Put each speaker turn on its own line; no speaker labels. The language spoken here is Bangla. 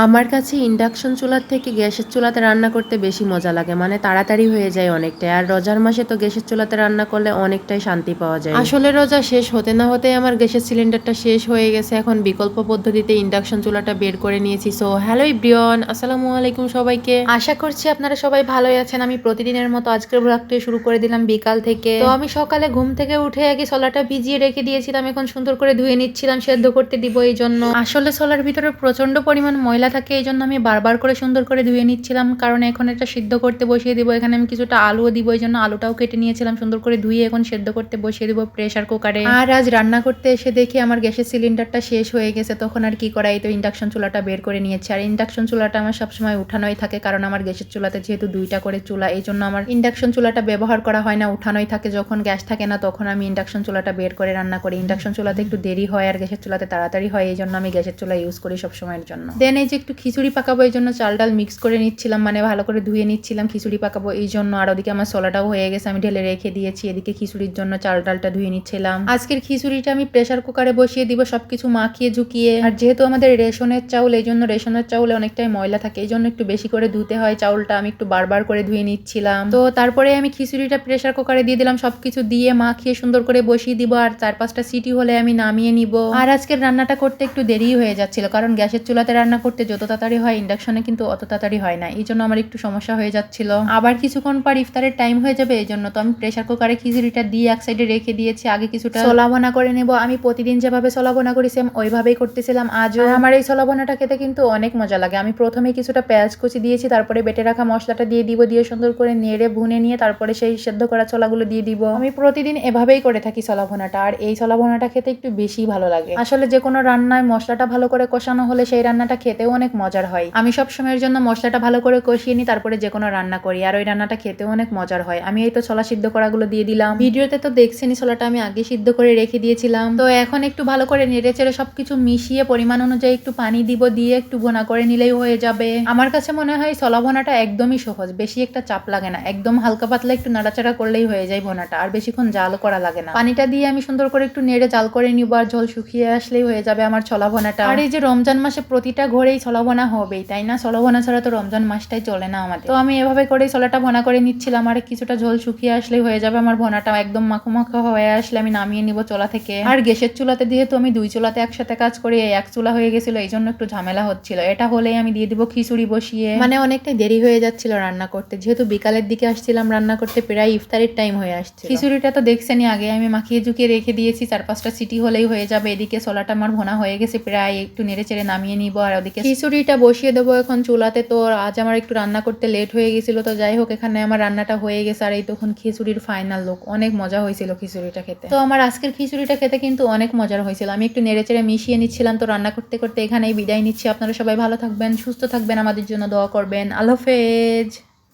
আমার কাছে ইন্ডাকশন চুলার থেকে গ্যাসের চুলাতে রান্না করতে বেশি মজা লাগে মানে তাড়াতাড়ি হয়ে যায় অনেকটাই। আর রোজার মাসে তো গ্যাসের চুলাতে রান্না করলে অনেকটাই শান্তি পাওয়া যায়। আসলে রোজা শেষ হতে না হতে আমার গ্যাসের সিলিন্ডারটা শেষ হয়ে গেছে। এখন বিকল্প পদ্ধতিতে ইন্ডাকশন চুলাটা বের করে নিয়েছি। সো হ্যালো ইব্রিয়ন আসসালামু আলাইকুম সবাইকে।
আশা করছি আপনারা সবাই ভালোই আছেন। আমি প্রতিদিনের মতো আজকের ব্লগটি শুরু করে দিলাম বিকাল থেকে। তো আমি সকালে ঘুম থেকে উঠে আগে ছোলাটা ভিজিয়ে রেখে দিয়েছিলাম। এখন সুন্দর করে ধুয়ে নিচ্ছিলাম সেদ্ধ করতে দিব এই জন্য আসলে ছোলার ভিতরে প্রচণ্ড পরিমাণ ময়লা থাকে, এই জন্য আমি বারবার করে সুন্দর করে ধুয়ে নিচ্ছিলাম। কারণ এখন এটা সিদ্ধ করতে বসিয়ে দিব, এখানে আমি কিছুটা আলুও দিব, এই জন্য আলুটাও কেটে নিয়েছিলাম সুন্দর করে ধুয়ে এখন সেদ্ধ করতে বসিয়ে দিব প্রেশার কুকারে। আর আজ রান্না করতে এসে দেখি আমার গ্যাসের সিলিন্ডারটা শেষ হয়ে গেছে, তখন আর কি করা, এই তো ইন্ডাকশন চুলাটা বের করে নিয়েছি। আর ইন্ডাকশন চুলাটা আমার সবসময় উঠানোই থাকে, কারণ আমার গ্যাসের চুলাতে যেহেতু দুইটা করে চুলা, এই জন্য আমার ইন্ডাকশন চুলাটা ব্যবহার করা হয় না, উঠানোই থাকে, যখন গ্যাস থাকে না তখন আমি ইন্ডাকশন চুলাটা বের করে রান্না করি। ইন্ডাকশন চুলাতে একটু দেরি হয় আর গ্যাসের চুলাতে তাড়াতাড়ি হয়, এই জন্য আমি গ্যাসের চুলা ইউজ করি সবসময়ের জন্য। দেন এই যে একটু খিচুড়ি পাকাবো এই জন্য চাল ডাল মিক্স করে নিচ্ছিলাম মানে ভালো করে ধুয়ে নিচ্ছিলাম খিচুড়ি পাকাবো এই জন্য। আর ওদিকে আমার ছোলাটাও হয়ে গেছে, আমি ঢেলে রেখে দিয়েছি, এদিকে খিচুড়ির জন্য চাল ডালটা ধুয়ে নিচ্ছিলাম। আজকের খিচুড়িটা আমি প্রেশার কুকারে বসিয়ে দিব, সবকিছু মাখিয়ে ঝুঁকিয়ে। আর যেহেতু আমাদের রেশনের চাউল, এই জন্য রেশনের চাউলে অনেকটাই ময়লা থাকে, এই জন্য একটু বেশি করে ধুতে হয়। চাউলটা আমি একটু বারবার করে ধুয়ে নিচ্ছিলাম। তো তারপরে আমি খিচুড়িটা প্রেসার কুকারে দিয়ে দিলাম, সবকিছু দিয়ে মাখিয়ে সুন্দর করে বসিয়ে দিব, আর চার পাঁচটা সিটি হলে আমি নামিয়ে নিব। আর আজকের রান্নাটা করতে একটু দেরি হয়ে যাচ্ছিল, কারণ গ্যাসের চুলাতে রান্না করতে যত তাড়াতাড়ি হয় ইন্ডাকশনে কিন্তু অত তাড়াতাড়ি হয় না। এই জন্য আমার একটু সমস্যা হয়ে যাচ্ছিল। আবার কিছুক্ষণ পর ইফতারের টাইম হয়ে যাবে এই জন্য তো আমি প্রেসার কুকারে খিচুড়িটা দিয়ে এক সাইডে রেখে দিয়েছি আগে কিছুটা ছোলাবোনা করে নেব। আমি প্রতিদিন যেভাবে ছোলাবোনা করি সেম ওইভাবেই করতেছিলাম। আজও আমার এই ছোলাবোনাটা খেতে কিন্তু অনেক মজা লাগে। আমি প্রথমে কিছুটা পেঁয়াজ কুচি দিয়েছি তারপরে বেটে রাখা মশলাটা দিয়ে দিব দিয়ে সুন্দর করে নেড়ে ভুনে নিয়ে তারপরে সেই সেদ্ধ করা ছোলাগুলো দিয়ে দিব। আমি প্রতিদিন এভাবেই করে থাকি সলাভনাটা আর এই সলাভনাটা খেতে একটু বেশি ভালো লাগে। আসলে যে কোনো রান্নায় মশলাটা ভালো করে কষানো হলে সেই রান্নাটা খেতেও অনেক মজার হয়। আমি সব সময়ের জন্য মশলাটা ভালো করে কষিয়ে নিই, তারপরে যে কোনো রান্না করি। আর ওই রান্নাটা খেতেও অনেক মজার হয়। আমি এই তো ছোলা সিদ্ধ করাগুলো দিয়ে দিলাম। ভিডিওতে তো দেখছেনি ছোলাটা আমি আগে সিদ্ধ করে রেখে দিয়েছিলাম। তো এখন একটু ভালো করে নেড়ে চেড়ে সবকিছু মিশিয়ে পরিমাণ অনুযায়ী একটু পানি দিব দিয়ে একটু ভোনা করে নিলেই হয়ে যাবে। আমার কাছে মনে হয় ছোলা ভোনাটা একদমই সহজ। বেশি একটা চাপ লাগে না। একদম হালকা পাতলা একটু নাড়াচাড়া করলেই হয়ে যায় ভোনাটা। আর বেশিক্ষণ জাল করা লাগে না। পানিটা দিয়ে আমি সুন্দর করে একটু নেড়ে জাল করে নিব আর ঝোল শুকিয়ে আসলেই হয়ে যাবে আমার ছোলা ভোনাটা। আর এই যে রমজান মাসে প্রতিটা ছোলা ভোনা হবেই তাই না? ভোনা ছাড়া তো রমজান মাসটাই চলে না আমাদের। তো আমি এভাবে করেই ছোলাটা ভোনা করে নিচ্ছিলাম আর কিছুটা ঝোল শুকিয়ে আসলেই হয়ে যাবে আমার ভোনাটা একদম মাখো মাখো হয়ে আসলে আমি নামিয়ে নিব চোলা থেকে। আর গ্যাসের চুলাতে যেহেতু আমি দুই চুলাতে একসাথে কাজ করি এক চুলা হয়ে গেছিল এই জন্য একটু ঝামেলা হচ্ছিল। এটা হলেই আমি দিয়ে দিব খিচুড়ি বসিয়ে। মানে অনেকটাই দেরি হয়ে যাচ্ছিল রান্না করতে যেহেতু বিকালের দিকে আসছিলাম রান্না করতে প্রায় ইফতারের টাইম হয়ে আসছে খিচুড়িটা তো দেখছেনই আগে আমি মাখিয়ে ঝুঁকিয়ে রেখে দিয়েছি চার পাঁচটা সিটি হলেই হয়ে যাবে এদিকে ছোলাটা আমার ভোনা হয়ে গেছে প্রায় একটু নেড়ে চেড়ে নামিয়ে নিব আর ওদিকে খিচুড়িটা বসিয়ে দেবো এখন চুলাতে। তো আজ আমার একটু রান্না করতে লেট হয়ে গেছিল, তো যাই হোক, এখানে আমার রান্নাটা হয়ে গেছে। আর এই তখন খিচুড়ির ফাইনাল লোক অনেক মজা হয়েছিল খিচুড়িটা খেতে। তো আমার আজকের খিচুড়িটা খেতে কিন্তু অনেক মজার হয়েছিল। আমি একটু নেড়ে চেড়ে মিশিয়ে নিচ্ছিলাম, তো রান্না করতে করতে এখানেই বিদায় নিচ্ছি। আপনারা সবাই ভালো থাকবেন, সুস্থ থাকবেন, আমাদের জন্য দোয়া করবেন। আল্লাহ হাফেজ।